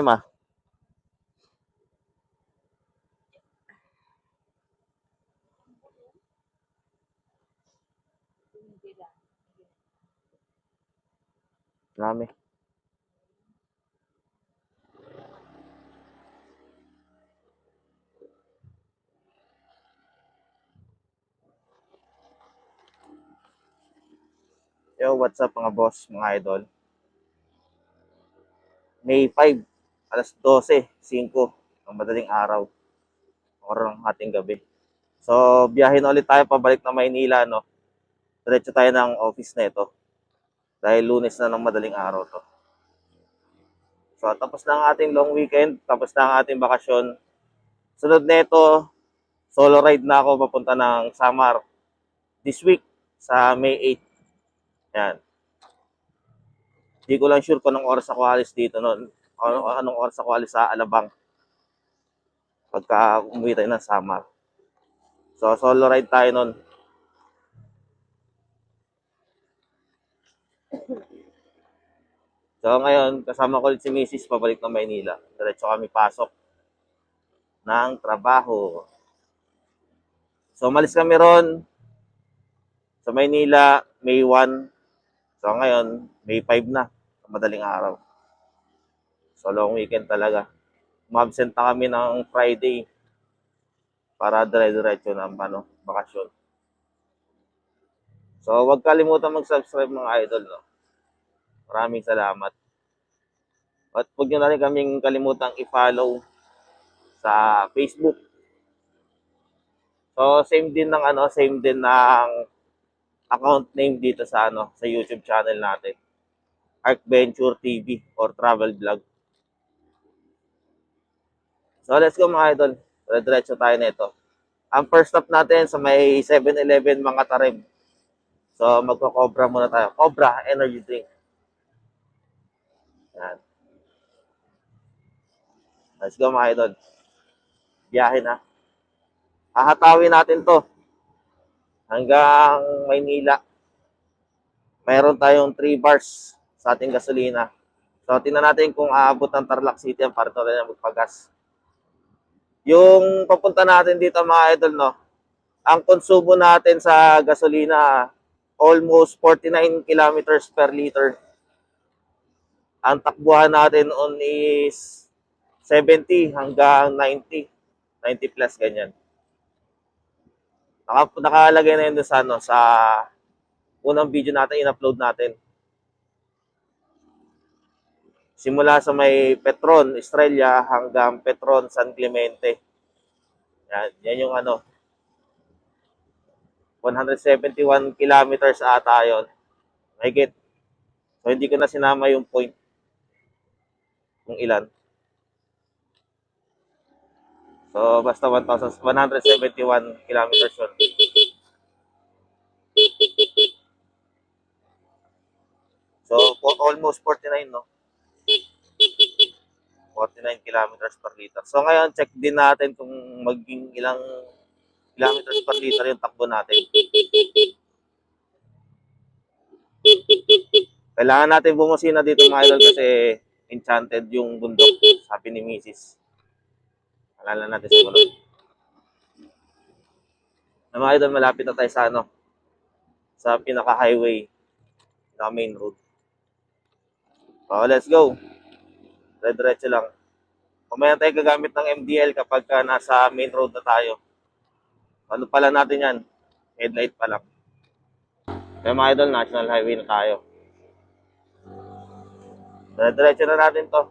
Ma. Marami. Yo, what's up mga boss, mga idol? May 5, alas 12, 5 ng madaling araw or ng ating gabi. So, biyahin ulit tayo pabalik na Maynila, no? Diretso tayo ng office na ito. Dahil lunes na ng madaling araw to. So, tapos na ang ating long weekend, tapos na ang ating bakasyon. Sunod na ito, solo ride na ako papunta ng Samar this week sa May 8. Yan. Hindi ko lang sure kung anong oras ako alis dito noon. Ano, anong oras ako alis sa Alabang. Pagka umuwi tayo ng Samar. So, solo ride tayo noon. So, ngayon, kasama ko ulit si Mrs. pabalik ng Maynila. Diretso kami pasok ng trabaho. So, umalis kami ron sa Maynila, May 1. So, ngayon, May 5 na. Madaling araw. So, long weekend talaga. Umabsent na kami ng Friday para dire-diretso ng ano, bakasyon. So, huwag kalimutan mag-subscribe mga idol, no? Maraming salamat. At huwag nyo na rin kaming kalimutang i-follow sa Facebook. So, same din ng ano, same din ng account name dito sa ano, sa YouTube channel natin. Arcventure TV or travel vlog. So, let's go mga idol. Diretso tayo nito. Ang first stop natin sa may 7-Eleven mga tarim. So, magko-cobra muna tayo. Cobra energy drink. Yan. Let's go mga idol. Biyahe na. Hahatawin natin to hanggang Maynila. Mayroon tayong 3 bars sa ating gasolina. So, tingnan natin kung aabot ng Tarlac City ang para na magpagas. Yung papunta natin dito mga idol, no? Ang konsumo natin sa gasolina, almost 49 kilometers per liter. Ang takbuhan natin on is 70 hanggang 90. 90 plus ganyan. Naka, nakalagay na yun sa, ano, sa unang video natin, in-upload natin. Simula sa may Petron, Estrella, hanggang Petron, San Clemente. Yan, yan yung ano, 171 kilometers ata yun. Mahigit. So, hindi ko na sinama yung point kung ilan. So, basta 1,000 171 kilometers yun. So, almost 49, no? 49 kilometers per liter. So, ngayon, check din natin kung maging ilang kilometers per liter yung takbo natin. Kailangan natin bumusina dito mga idol kasi enchanted yung bundok, sabi ni Mrs. Alala natin sumunod. Na mga idol, malapit na tayo sa ano, sa pinaka-highway, pinaka main road. So, let's go. Diretso lang. Kumaya tayo gagamit ng MDL kapag ka nasa main road na tayo. Ano pala natin yan? Headlight pa lang. Kaya mga idol, national highway na tayo. Diretso na natin to.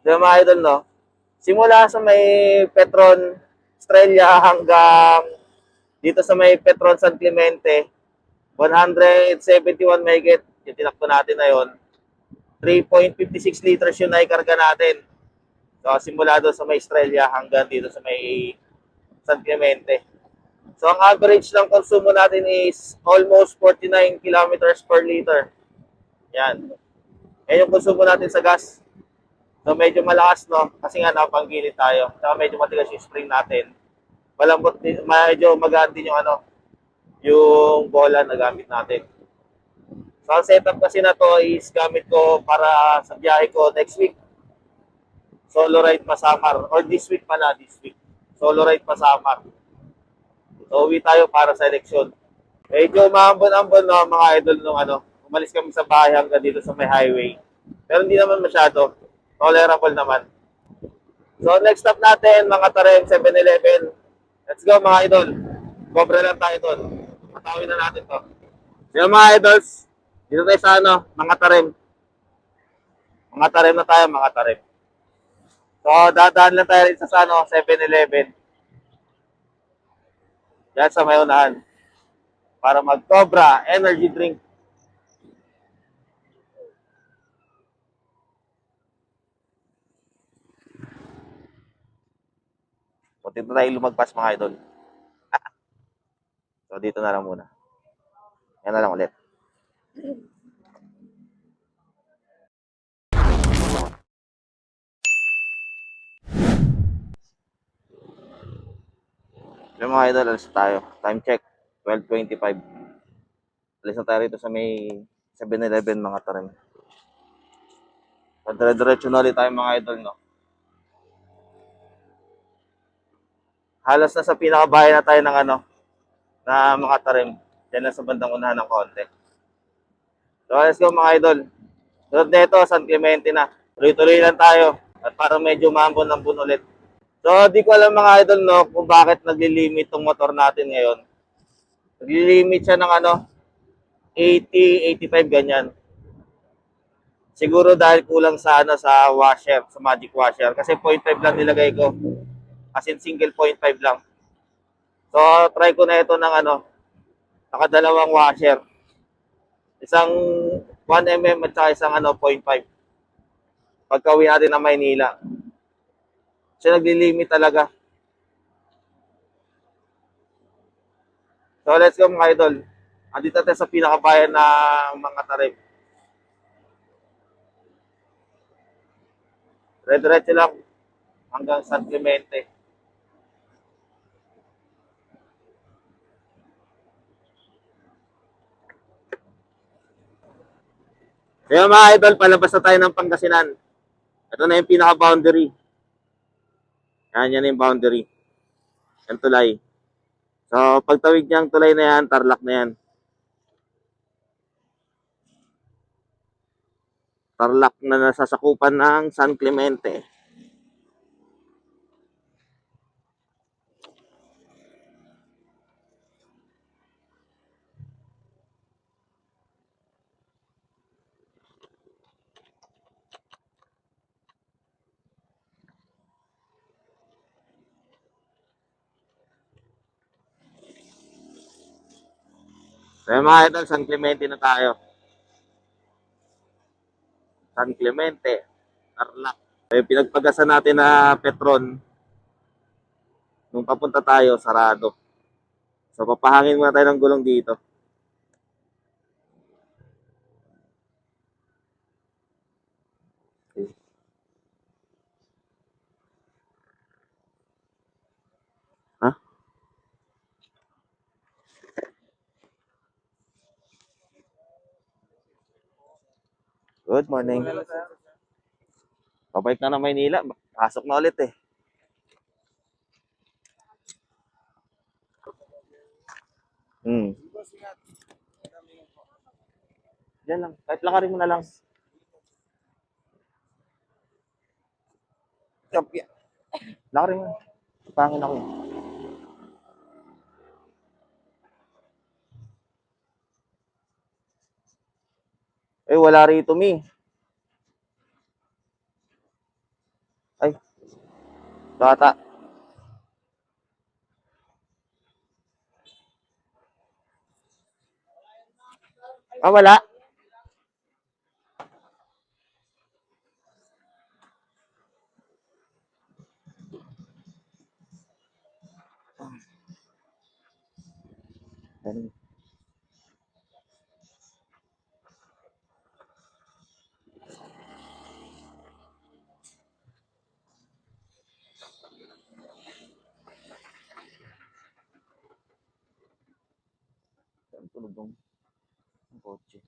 Kaya mga idol, no? Simula sa may Petron Estrella hanggang dito sa may Petron San Clemente, 171 megit yung tinakbo natin na yun. 3.56 liters yung naikarga natin. So, simula doon sa may Estrella hanggang dito sa may San Clemente. So, ang average ng konsumo natin is almost 49 kilometers per liter. Yan. Yan yung konsumo natin sa gas. So, medyo malakas, no? Kasi nga, napanggilid tayo. Saka medyo matigas yung spring natin. Malambot din, medyo magaan din yung ano, yung bola na gamit natin. So, ang setup kasi na to is gamit ko para sa biyahe ko next week. Solo ride pa Samar. Or this week pala, this week. Solo ride pa Samar. So, uwi tayo para sa eleksyon. Medyo maambon-ambon no, mga idol nung ano. Umalis kami sa bahay hanggang dito sa may highway. Pero hindi naman masyado. Tolerable naman. So, next stop natin, mga Tarem 7-Eleven. Let's go, mga idol. Cobra lang tayo doon. Patawin na natin to. So, mga idols, dito tayo sa ano, mga Tarem. Mga Tarem na tayo, mga Tarem. So, dadaan lang tayo rin sa ano, 7-Eleven. Yan sa may unahan. Para mag-Cobra energy drink. So, dito tayo lumagpas mga idol. so, dito na lang muna. Yan na lang ulit. Yung mga idol, alis tayo. Time check, 12.25. Alis na tayo rito sa may 7-Eleven mga tarim. So, dire-diretso na ulit tayo mga idol, no? Halos na sa pinakabahay na tayo ng ano, na mga tarim. Diyan na sa bandang unahan ng konti. So, let's go mga idol. Sunod na ito, San Clemente na. Tuloy-tuloy lang tayo. At parang medyo mambon ng ulit. So, di ko alam mga idol, no, kung bakit naglilimit tong motor natin ngayon. Naglilimit siya ng ano, 80, 85, ganyan. Siguro dahil kulang sa ano, sa washer, sa magic washer. Kasi 0.5 lang nilagay ko. As in, single 0.5 lang. So, try ko na ito ng ano, nakadalawang washer. Isang 1mm at saka isang ano, 0.5. Pagka-uwi natin ng Maynila. Siya naglilimit talaga. So, let's go mga idol. Andito tayo sa pinakabayan ng mga tarif. Red-red lang hanggang San Clemente. Kaya mga idol, palabas na tayo ng Pangasinan. Ito na yung pinaka-boundary. Yan, yan yung boundary. Yan tulay. So, pagtawid niyang tulay na yan, tarlac na yan. Tarlac na nasasakupan ng San Clemente. Kaya mga idol, San Clemente na tayo. San Clemente, Tarlac. Eh, pinagpagasan natin na Petron. Nung papunta tayo, sarado. So, papahangin muna tayo ng gulong dito. Good morning. Pabalik na ng Maynila. Pasok na ulit eh. Hmm. Diyan lang. Kahit lakarin mo na lang. Lakarin mo. Pangin ako eh. Eh, wala rito, mi. Ay. Bata. Ah, wala. Ano? Tulog ng, ng kotse.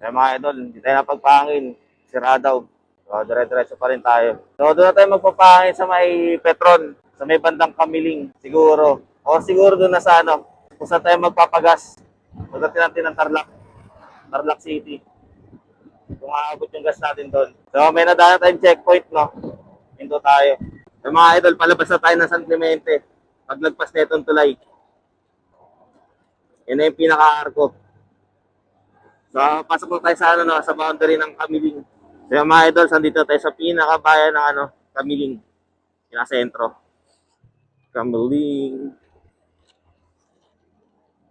Kaya mga idol, hindi tayo napagpangin. Sira daw. So, dire-diretso pa rin tayo. So, doon na tayo magpapangin sa may Petron, sa may bandang Kamiling, siguro. O siguro doon na sa ano, kung saan tayo magpapagas. Pagdating natin ng Tarlac, Tarlac City. Kung aabot yung gas natin doon. So, may nadaan tayong checkpoint, no? Pinto tayo. So, mga idol, palabas na tayo ng San Clemente. Paglagpas na itong tulay. Yan na yung pinaka-arko. So, pasok na tayo sa ano, no, sa boundary ng Kamiling. So, mga idol, sandito tayo sa pinakabayan ng ano, Kamiling. Pinaka-sentro. Kamiling.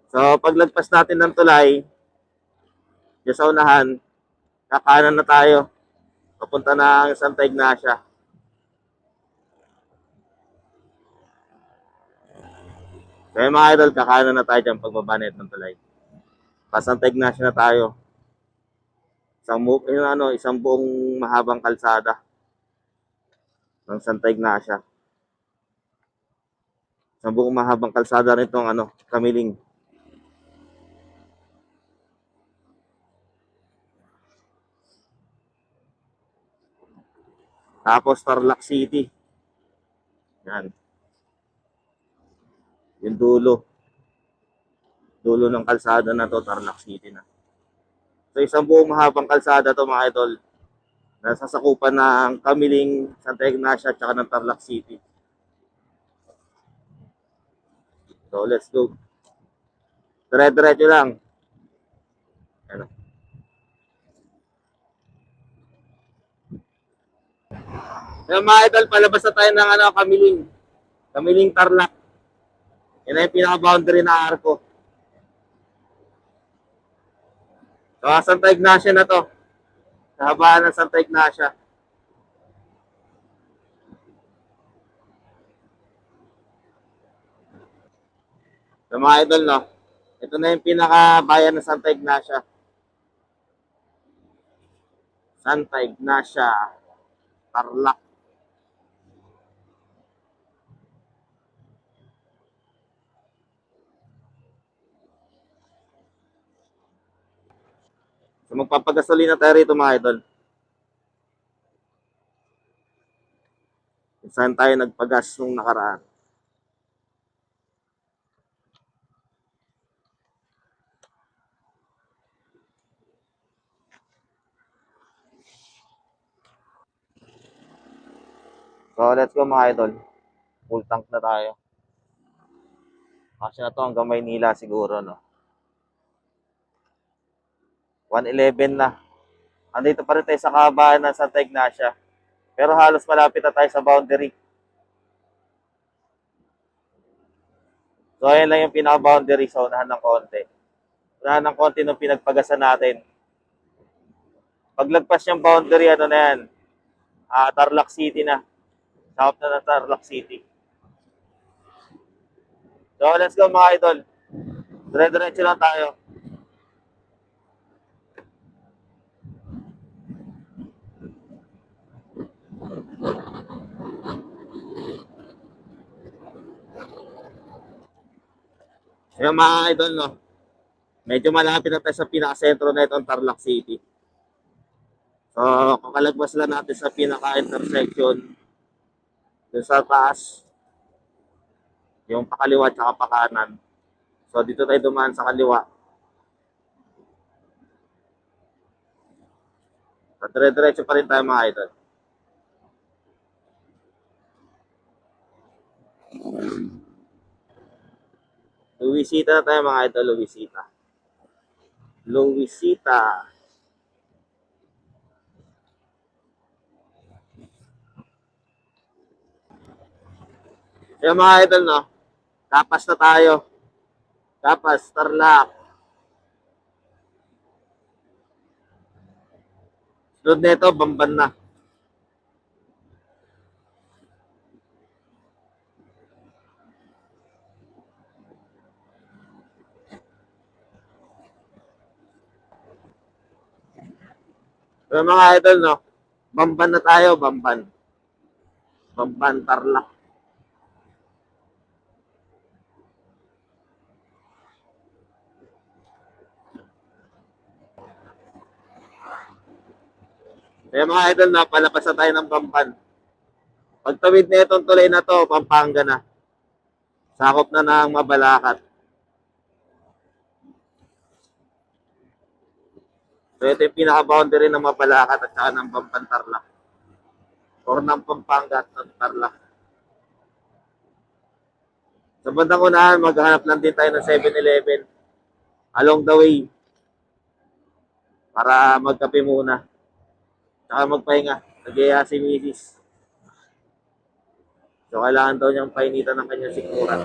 So, paglagpas natin ng tulay, yung sa unahan, kakanan na tayo. Papunta ang Santa Ignacia. Yung mga idol, kakanan na tayo dyan pagbaba na ng tulay. Pa Santa Ignacia na tayo. Isang, yung ano, isang buong mahabang kalsada ng Santa Ignacia. Isang buong mahabang kalsada nitong ano, Kamiling. Tapos Tarlac City. Yan. Yung dulo. Dulo ng kalsada na to, Tarlac City na. So isang buong mahabang kalsada to mga idol. Nasasakupan ng Kamiling, Santa Ignacia, at saka ng Tarlac City. So let's go. Dire-diretso lang. Ano? Kaya mga idol, palabas na tayo ng ano, Kamiling. Kamiling Tarlac. Yan na yung pinaka-boundary na arko. So, ah, Santa Ignacia na to. Sa habaan ng Santa Ignacia. So, mga idol, no? Ito na yung pinaka-bayan ng Santa Ignacia. Santa Ignacia. Tarlac. So magpapagasolina tayo rito mga idol. Saan tayo nagpagas nung nakaraan? So let's go mga idol. Full tank na tayo. Kasi na to hanggang Maynila siguro no. 111 na. Andito pa rin tayo sa kahabaan ng Santa Ignacia. Pero halos malapit na tayo sa boundary. So, ayan lang yung pinaka-boundary sa unahan ng konti. Unahan ng konti nung pinagpagasan natin. Paglagpas yung boundary, ano na yan? Ah, Tarlac City na. South na ng Tarlac City. So, let's go mga idol. Dire-diretso lang tayo. Ayan mga idol, no? Medyo malapit na tayo sa pinaka-sentro na itong Tarlac City. So, kakalagpas lang natin sa pinaka-intersection dun sa taas yung pakaliwa at pakanan. So, dito tayo dumaan sa kaliwa. At dire-diretso pa rin tayo mga idol. Luwisita na tayo mga idol, Luwisita. Luwisita. Kaya mga idol, no? Tapas na tayo. Tapas, Tarlac. Sunod nito, Bamban na. Pero mga idol, no? Bamban na tayo, Bamban. Bamban, Tarlac. Kaya mga idol, na tayo ng Pampan. Pagtawid na itong tulay na to, Pampanga na. Sakop na ng Mabalakat. So ito yung pinaka-boundary ng Mabalakat at saka ng Pampantarla. Or ng Pampanga at ng Tarlac. Sa bandang unahan, maghanap lang din tayo ng 7-Eleven along the way para magkape muna. Tsaka magpahinga. Nagyaya si Mrs. So, kailangan daw niyang painitan ng kanyang sikmura.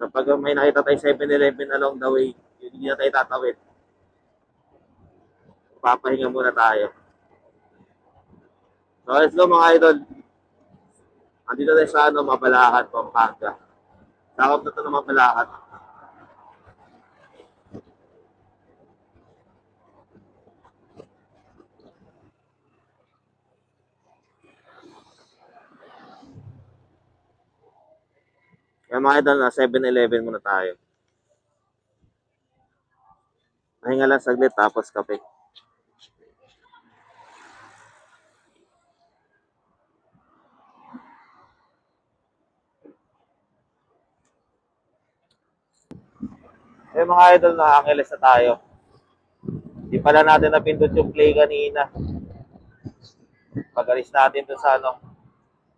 So, pag may nakita tayo 7-Eleven along the way, hindi na tayo tatawid. Papahinga muna tayo. So, let's go mga idol. Andito tayo sa ano, Mabalakat, Pampanga. Sakop na ito ng Mabalakat. Kaya mga idol, na 7-Eleven muna tayo. Pahinga lang saglit, tapos kape. Eh mga idol, na Angeles na tayo. Hindi pala natin napindot yung play kanina. Pag-alis natin to sa ano,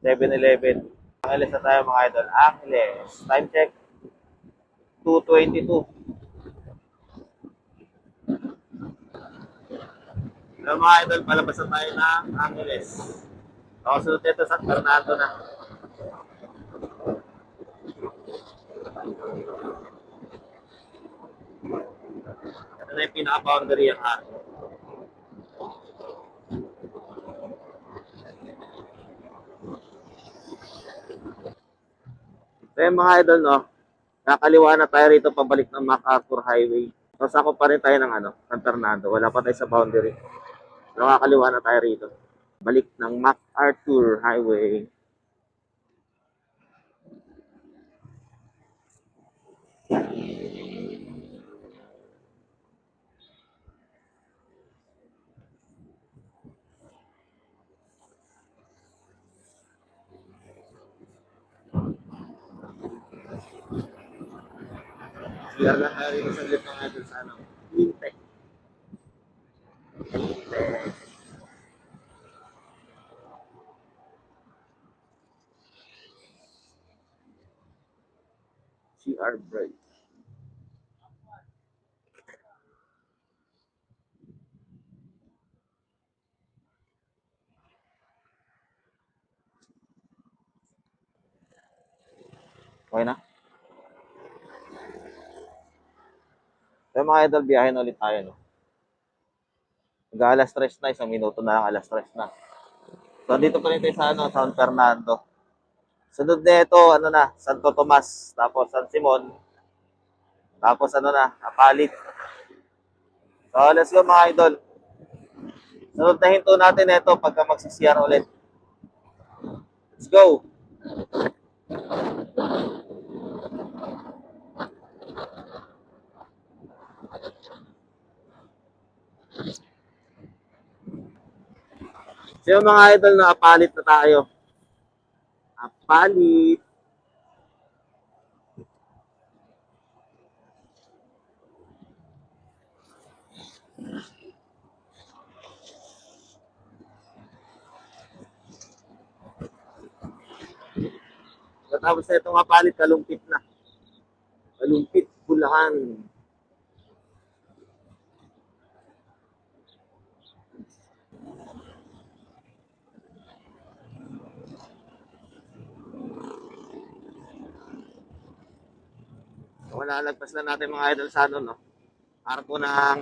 7-Eleven. Angeles na tayo mga idol. Angeles. Time check. 2.22. Hello mga idol, palabas na tayo ng Angeles. Ako sunod nito sa Fernando na. Ito na yung pinaka-boundary ang akin. Yung mga idol, no, kakaliwa na tayo rito pabalik ng MacArthur Highway. So sako pa rin tayo ng ano, San Fernando. Wala pa tayo sa boundary. Pero kakaliwa na tayo rito. Balik ng MacArthur Highway. CR lang tayo sa ng idol sa ano, Wintech. Wintech. CR break. Okay na? So mga idol, biyahe na ulit tayo, no? Mag-alas 3 na, isang minuto na lang, alas 3 na. So, dito pa rin tayo sa, ano, San Fernando. Sunod na ito, ano na, Santo Tomas, tapos San Simon, tapos ano na, Apalit. So, let's go mga idol. Sunod na hinto natin ito pagka magsisiyar ulit. Let's go! So yung mga idol na apalit na tayo. Apalit. Tapos na itong apalit, kalumpit na. Kalumpit, Bulacan. Wala lagpas na natin mga idol sa ano, no? Arko ng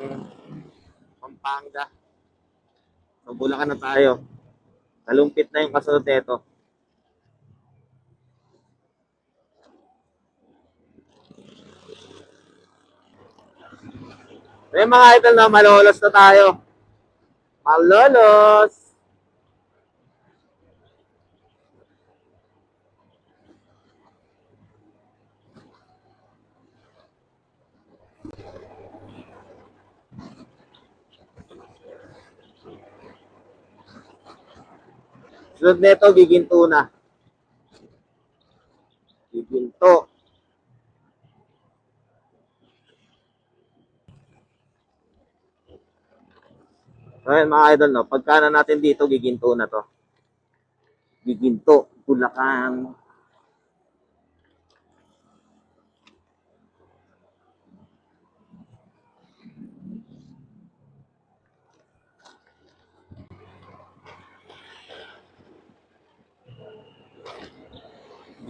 Pampanga. So, Bulacan na tayo. Kalumpit na yung kasunod nito. May mga idol na malolos na tayo. Malolos! Sunod nito, giginto na. Giginto. So, ayan, mga idol, no? Pagka na natin dito, giginto na to. Giginto, Bulacan.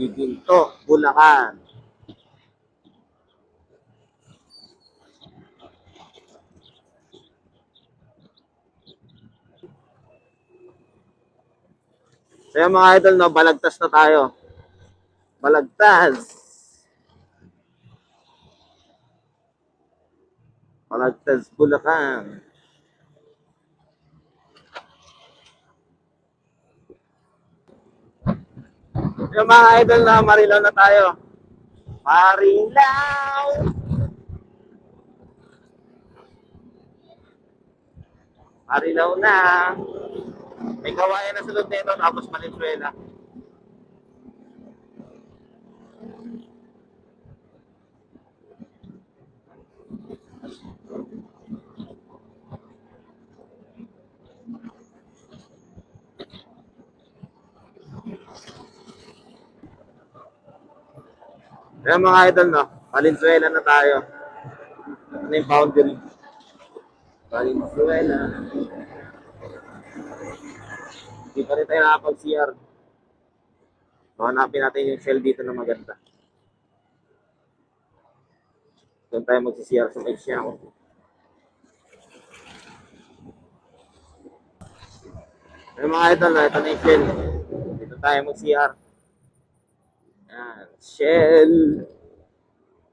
Giginto, Bulacan. So yung mga idol, no, balagtas na tayo. Balagtas. Balagtas, Bulacan. Yung mga idol na Marilaw na tayo. Marilaw! Marilaw na. May kawayan na sulod nito tapos Valenzuela. Kaya mga idol, no? Valenzuela na tayo. Ano yung boundary? Valenzuela. Hindi pa rin tayo nakapag-CR. So, hanapin natin yung shell dito na maganda. Doon tayo mag-CR sa may siyang. Ay mga idol, no? ito na yung shell. Dito tayo mag-CR. Yan. Shell.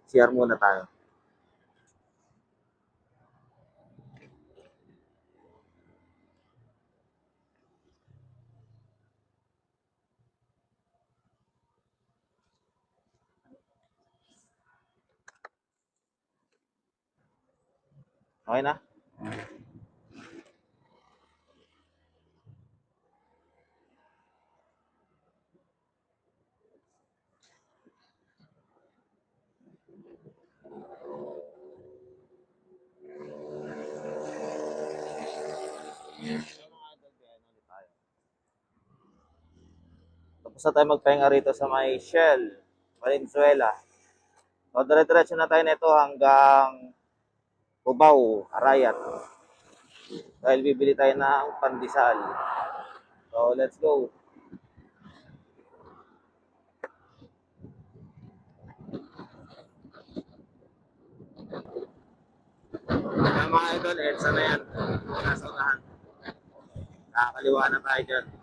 CR muna tayo. Okay na? Tapos na tayo magpahinga rito sa may Shell, Valenzuela. So, dire-diretso na tayo nito hanggang Cubao, Arayat. Dahil bibili tayo ng pandesal. So, let's go. Kaya mga idol, EDSA na yan. Nasa unahan. Nakakaliwa na tayo dyan.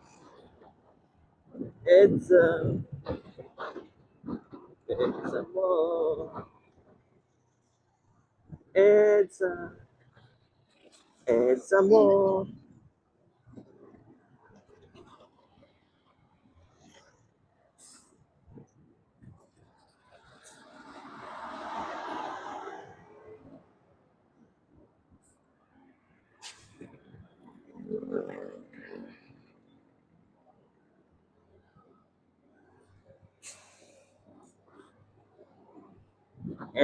EDSA. EDSA mo. EDSA. EDSA mo.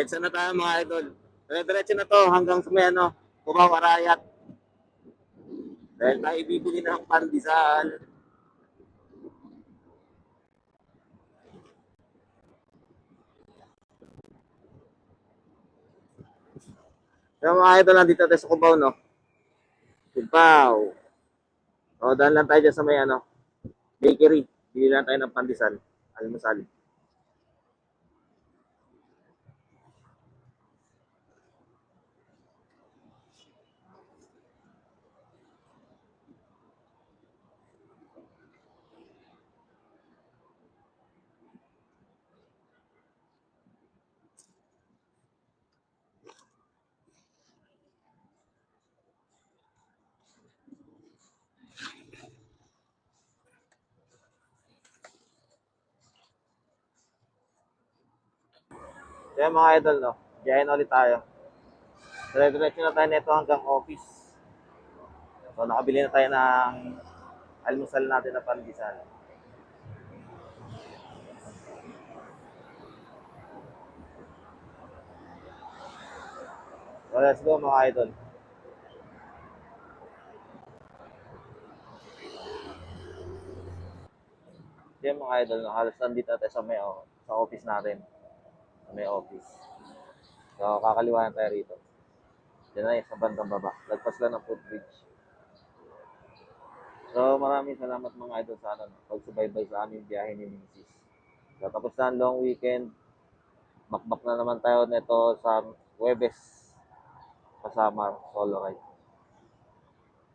EDSA na tayo mga idol. Dire-diretso na to hanggang sa may ano, Cubao, Arayat. Dahil tayo bibili ng pandesal. Yung mga idol, nandito tayo sa Cubao, no? Cubao. O, dahil lang tayo dyan sa may ano, bakery. Bili lang tayo ng pandesal. Almusal. Kaya mga idol, no? Biyahin ulit tayo. Dire-diretso na tayo nito hanggang office. So, nakabili na tayo ng almusal natin na pandesal. So, let's go mga idol. Yan mga idol, no, halos nandito tayo sa may oh, sa office natin. May office. So, kakaliwanan tayo rito. Yan na sa bandang baba. Lagpas lang ng footbridge. So, maraming salamat mga idol sa ano, pagsubaybay sa aming biyahe ni Mrs. So, tapos na ang long weekend. Bakbak na naman tayo nito sa Webes kasama solo ride.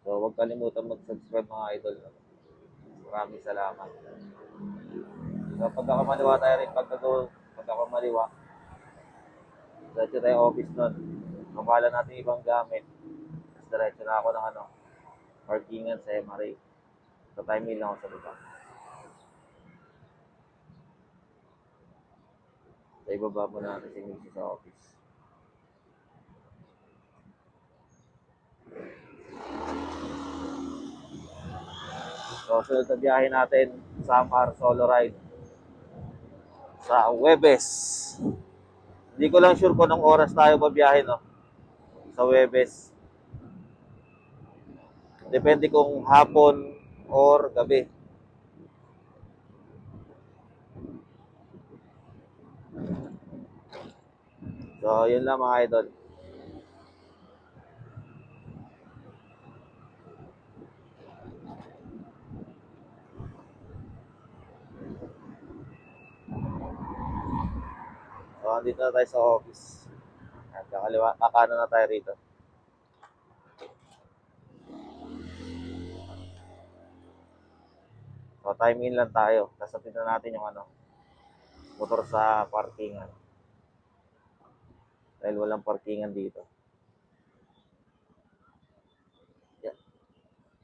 So, huwag kalimutan mag-subscribe mga idol. Maraming salamat. So, pag ako maliwa tayo rin, pag, ako, pag ako maliwa, diretso tayo office nun. Mamala natin ibang gamit. Tapos diretso na ako ng ano, parkingan sa MRA. So, time lang ako sa baba. So, ibaba mo natin si sa office. So, sunod na biyahe natin, Samar Solo Ride sa Webes. Hindi ko lang sure kung anong oras tayo babiyahe, no? Sa Webes. Depende kung hapon or gabi. So, yun lang mga idol. So, andito na tayo sa office. At kakaliwa, kakano na tayo rito. So, time in lang tayo. Nasapit na natin yung ano, motor sa parkingan. Dahil walang parkingan dito. Yeah.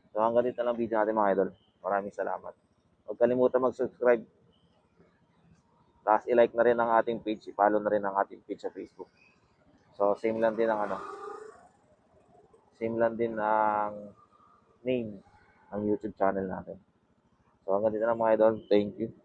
So, hanggang dito lang video natin mga idol. Maraming salamat. Huwag kalimutan mag-subscribe. Tapos i-like na rin ang ating page, i-follow na rin ang ating page sa Facebook. So, same lang din ang ano. Same lang din ang name ng YouTube channel natin. So, hanggang dito lang mga idol. Thank you.